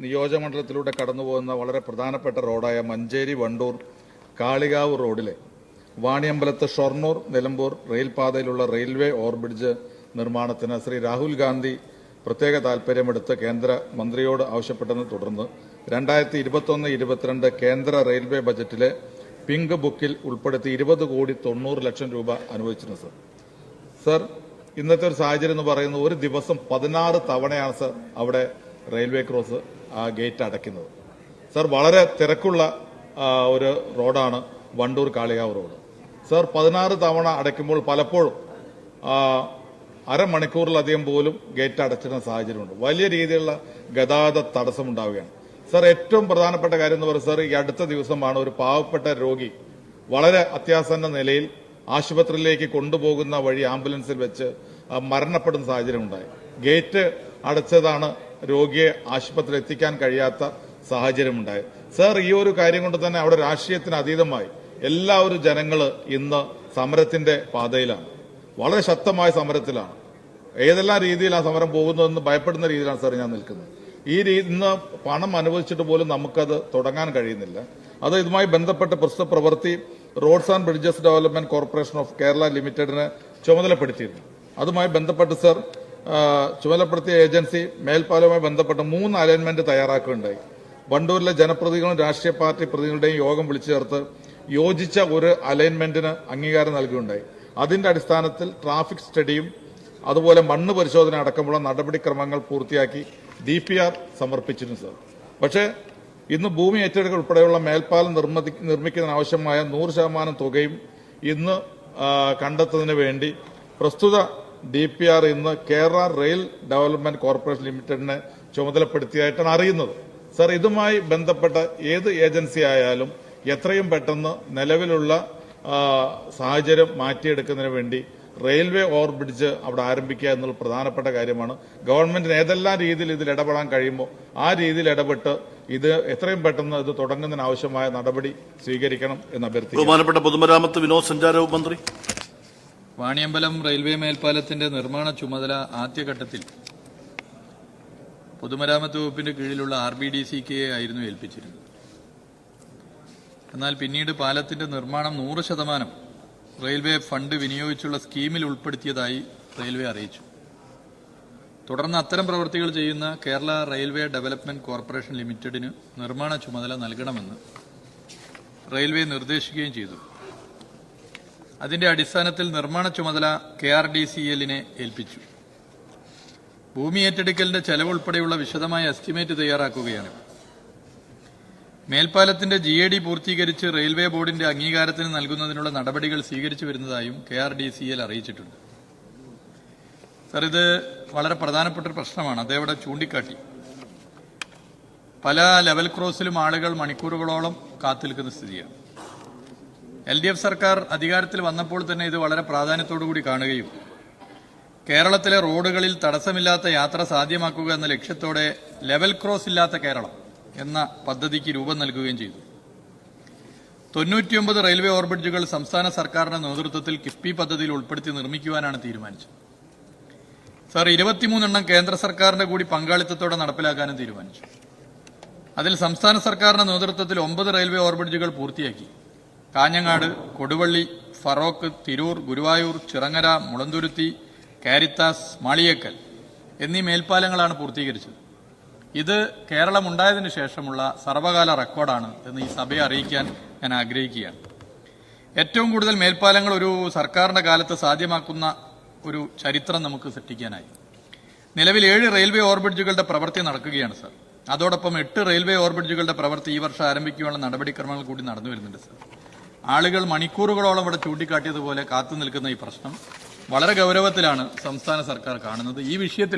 നിയോജകമണ്ഡലത്തിലൂടെ കടന്നുപോകുന്ന വളരെ പ്രധാനപ്പെട്ട റോഡായ മഞ്ചേരി വണ്ടൂർ കാളികാവ് റോഡിലെ വാണിയമ്പലത്ത് ഷൊർണൂർ നിലമ്പൂർ റെയിൽപാതയിലുള്ള റെയിൽവേ ഓവർബ്രിഡ്ജ് നിർമ്മാണത്തിന് ശ്രീ രാഹുൽ ഗാന്ധി പ്രത്യേക താൽപര്യമെടുത്ത് കേന്ദ്ര മന്ത്രിയോട് ആവശ്യപ്പെട്ടതിനെ തുടർന്ന് രണ്ടായിരത്തി ഇരുപത്തൊന്ന് ഇരുപത്തിരണ്ട് കേന്ദ്ര റെയിൽവേ ബജറ്റിലെ പിങ്ക് ബുക്കിൽ ഉൾപ്പെടുത്തി ഇരുപത് കോടി തൊണ്ണൂറ് ലക്ഷം രൂപ അനുവദിച്ചിരുന്നു സർ. സർ ഇന്നത്തെ ഒരു സാഹചര്യം എന്ന് പറയുന്നത് ഒരു ദിവസം പതിനാറ് തവണയാണ് സർ അവിടെ റെയിൽവേ ക്രോസ് ആ ഗേറ്റ് അടയ്ക്കുന്നത്. സർ വളരെ തിരക്കുള്ള ഒരു റോഡാണ് വണ്ടൂർ കാളികാവ് റോഡ്. സർ പതിനാറ് തവണ അടയ്ക്കുമ്പോൾ പലപ്പോഴും അരമണിക്കൂറിലധികം പോലും ഗേറ്റ് അടച്ചിരുന്ന സാഹചര്യമുണ്ട്. വലിയ രീതിയിലുള്ള ഗതാഗത തടസ്സമുണ്ടാവുകയാണ് സർ ഏറ്റവും പ്രധാനപ്പെട്ട കാര്യം എന്ന് പറയുന്നത് സർ ഈ അടുത്ത ദിവസമാണ് ഒരു പാവപ്പെട്ട രോഗി വളരെ അത്യാസന്ന നിലയിൽ ആശുപത്രിയിലേക്ക് കൊണ്ടുപോകുന്ന വഴി ആംബുലൻസിൽ വെച്ച് മരണപ്പെടുന്ന സാഹചര്യം ഉണ്ടായി. ഗേറ്റ് അടച്ചതാണ് രോഗിയെ ആശുപത്രി എത്തിക്കാൻ കഴിയാത്ത സാഹചര്യമുണ്ടായി. സർ ഈ ഒരു കാര്യം കൊണ്ട് തന്നെ അവിടെ രാഷ്ട്രീയത്തിന് അതീതമായി എല്ലാവരും ജനങ്ങൾ ഇന്ന് സമരത്തിന്റെ പാതയിലാണ്. വളരെ ശക്തമായ സമരത്തിലാണ്. ഏതെല്ലാം രീതിയിൽ ആ സമരം പോകുന്നതെന്ന് ഭയപ്പെടുന്ന രീതിയിലാണ് സാർ ഞാൻ നിൽക്കുന്നത്. ഈ ഇന്ന് പണം അനുവദിച്ചിട്ട് പോലും നമുക്കത് തുടങ്ങാൻ കഴിയുന്നില്ല. അത് ഇതുമായി ബന്ധപ്പെട്ട് പ്രസ്തുത പ്രവൃത്തി roads and bridges development corporation of Kerala ലിമിറ്റഡിനെ ചുമതലപ്പെടുത്തിയിരുന്നു. അതുമായി ബന്ധപ്പെട്ട് സർ ചുമതലപ്പെടുത്തിയ ഏജൻസി മേൽപ്പാലവുമായി ബന്ധപ്പെട്ട് മൂന്ന് അലൈൻമെന്റ് തയ്യാറാക്കുകയുണ്ടായി. വണ്ടൂരിലെ ജനപ്രതിനിധികളും രാഷ്ട്രീയ പാർട്ടി പ്രതിനിധികളുടെയും യോഗം വിളിച്ചു ചേർത്ത് യോജിച്ച ഒരു അലൈൻമെന്റിന് അംഗീകാരം നൽകുകയുണ്ടായി. അതിന്റെ അടിസ്ഥാനത്തിൽ ട്രാഫിക് സ്റ്റഡിയും അതുപോലെ മണ്ണ് പരിശോധന അടക്കമുള്ള നടപടിക്രമങ്ങൾ പൂർത്തിയാക്കി ഡി പി ആർ സമർപ്പിച്ചിരുന്നു സർ. പക്ഷേ ഇന്ന് ഭൂമി ഏറ്റെടുക്കൽ ഉൾപ്പെടെയുള്ള മേൽപ്പാലം നിർമ്മതി നിർമ്മിക്കുന്നതിന് ആവശ്യമായ നൂറ് ശതമാനം തുകയും ഇന്ന് കണ്ടെത്തുന്നതിന് വേണ്ടി പ്രസ്തുത ഡി പി ആർ ഇന്ന് കേരള റെയിൽ ഡെവലപ്മെന്റ് കോർപ്പറേഷൻ ലിമിറ്റഡിനെ ചുമതലപ്പെടുത്തിയായിട്ടാണ് അറിയുന്നത്. സർ ഇതുമായി ബന്ധപ്പെട്ട ഏത് ഏജൻസി ആയാലും എത്രയും പെട്ടെന്ന് നിലവിലുള്ള സാഹചര്യം മാറ്റിയെടുക്കുന്നതിന് വേണ്ടി റെയിൽവേ ഓവർബ്രിഡ്ജ് അവിടെ ആരംഭിക്കുക എന്നുള്ള പ്രധാനപ്പെട്ട കാര്യമാണ്. ഗവൺമെന്റിന് ഏതെല്ലാം രീതിയിൽ ഇതിൽ ഇടപെടാൻ കഴിയുമോ ആ രീതിയിൽ ഇടപെട്ട് ഇത് എത്രയും പെട്ടെന്ന് ഇത് തുടങ്ങുന്നതിന് ആവശ്യമായ നടപടി സ്വീകരിക്കണം എന്ന് അഭ്യർത്ഥിക്കുന്നു. ബഹുമാനപ്പെട്ട പൊതുമരാമത്ത് വിനോദസഞ്ചാര മന്ത്രി. വാണിയമ്പലം റെയിൽവേ മേൽപ്പാലത്തിന്റെ നിർമ്മാണ ചുമതല ആദ്യഘട്ടത്തിൽ പൊതുമരാമത്ത് വകുപ്പിന്റെ കീഴിലുള്ള ആർ ബി ഡി സിക്ക് ആയിരുന്നു ഏൽപ്പിച്ചിരുന്നത്. എന്നാൽ പിന്നീട് പാലത്തിന്റെ നിർമ്മാണം നൂറ് ശതമാനം റെയിൽവേ ഫണ്ട് വിനിയോഗിച്ചുള്ള സ്കീമിൽ ഉൾപ്പെടുത്തിയതായി റെയിൽവേ അറിയിച്ചു. തുടർന്ന് അത്തരം പ്രവൃത്തികൾ ചെയ്യുന്ന കേരള റെയിൽവേ ഡെവലപ്മെന്റ് കോർപ്പറേഷൻ ലിമിറ്റഡിന് നിർമ്മാണ ചുമതല നൽകണമെന്ന് റെയിൽവേ നിർദ്ദേശിക്കുകയും ചെയ്തു. അതിന്റെ അടിസ്ഥാനത്തിൽ നിർമ്മാണ ചുമതല കെ ആർ ഡി സി എല്ലിനെ ഏൽപ്പിച്ചു. ഭൂമി ഏറ്റെടുക്കലിന്റെ ചെലവുൾപ്പെടെയുള്ള വിശദമായ എസ്റ്റിമേറ്റ് തയ്യാറാക്കുകയാണ്. മേൽപ്പാലത്തിന്റെ ജി എ ഡി പൂർത്തീകരിച്ച് റെയിൽവേ ബോർഡിന്റെ അംഗീകാരത്തിന് നൽകുന്നതിനുള്ള നടപടികൾ സ്വീകരിച്ചു വരുന്നതായും K R D C L അറിയിച്ചിട്ടുണ്ട്. സർ ഇത് വളരെ പ്രധാനപ്പെട്ട ഒരു പ്രശ്നമാണ്. അതേവിടെ ചൂണ്ടിക്കാട്ടി. പല ലെവൽ ക്രോസിലും ആളുകൾ മണിക്കൂറുകളോളം കാത്തു നിൽക്കുന്ന സ്ഥിതിയാണ്. എൽ ഡി എഫ് സർക്കാർ അധികാരത്തിൽ വന്നപ്പോൾ തന്നെ ഇത് വളരെ പ്രാധാന്യത്തോടുകൂടി കാണുകയും കേരളത്തിലെ റോഡുകളിൽ തടസ്സമില്ലാത്ത യാത്ര സാധ്യമാക്കുക എന്ന ലക്ഷ്യത്തോടെ ലെവൽ ക്രോസ് ഇല്ലാത്ത കേരളം എന്ന പദ്ധതിക്ക് രൂപം നൽകുകയും ചെയ്തു. തൊണ്ണൂറ്റിയൊമ്പത് റെയിൽവേ ഓവർബ്രിഡ്ജുകൾ സംസ്ഥാന സർക്കാരിന്റെ നേതൃത്വത്തിൽ കിഫ്ബി പദ്ധതിയിൽ ഉൾപ്പെടുത്തി നിർമ്മിക്കുവാനാണ് തീരുമാനിച്ചത്. സാർ ഇരുപത്തിമൂന്നെണ്ണം കേന്ദ്ര സർക്കാരിന്റെ കൂടി പങ്കാളിത്തത്തോടെ നടപ്പിലാക്കാനും തീരുമാനിച്ചു. അതിൽ സംസ്ഥാന സർക്കാരിന്റെ നേതൃത്വത്തിൽ ഒമ്പത് റെയിൽവേ ഓവർബ്രിഡ്ജുകൾ പൂർത്തിയാക്കി. കാഞ്ഞങ്ങാട് കൊടുവള്ളി ഫറോക്ക് തിരൂർ ഗുരുവായൂർ ചിറങ്ങര മുളന്തുരുത്തി കാരിത്താസ് മാളിയേക്കൽ എന്നീ മേൽപ്പാലങ്ങളാണ് പൂർത്തീകരിച്ചത്. ഇത് കേരളമുണ്ടായതിനു ശേഷമുള്ള സർവകാല റെക്കോർഡാണ് എന്ന് ഈ സഭയെ അറിയിക്കാൻ ഞാൻ ആഗ്രഹിക്കുകയാണ്. ഏറ്റവും കൂടുതൽ മേൽപ്പാലങ്ങൾ ഒരു സർക്കാരിന്റെ കാലത്ത് സാധ്യമാക്കുന്ന ഒരു ചരിത്രം നമുക്ക് സൃഷ്ടിക്കാനായി. നിലവിൽ ഏഴ് റെയിൽവേ ഓവർബ്രിഡ്ജുകളുടെ പ്രവൃത്തി നടക്കുകയാണ് സർ. അതോടൊപ്പം എട്ട് റെയിൽവേ ഓവർബ്രിഡ്ജുകളുടെ പ്രവൃത്തി ഈ വർഷം ആരംഭിക്കുവാനുള്ള നടപടിക്രമങ്ങൾ കൂടി നടന്നു വരുന്നുണ്ട് സർ. ആളുകൾ മണിക്കൂറുകളോളം ഇവിടെ ചൂണ്ടിക്കാട്ടിയതുപോലെ കാത്തു നിൽക്കുന്ന ഈ പ്രശ്നം വളരെ ഗൗരവത്തിലാണ് സംസ്ഥാന സർക്കാർ കാണുന്നത്. ഈ വിഷയത്തിൽ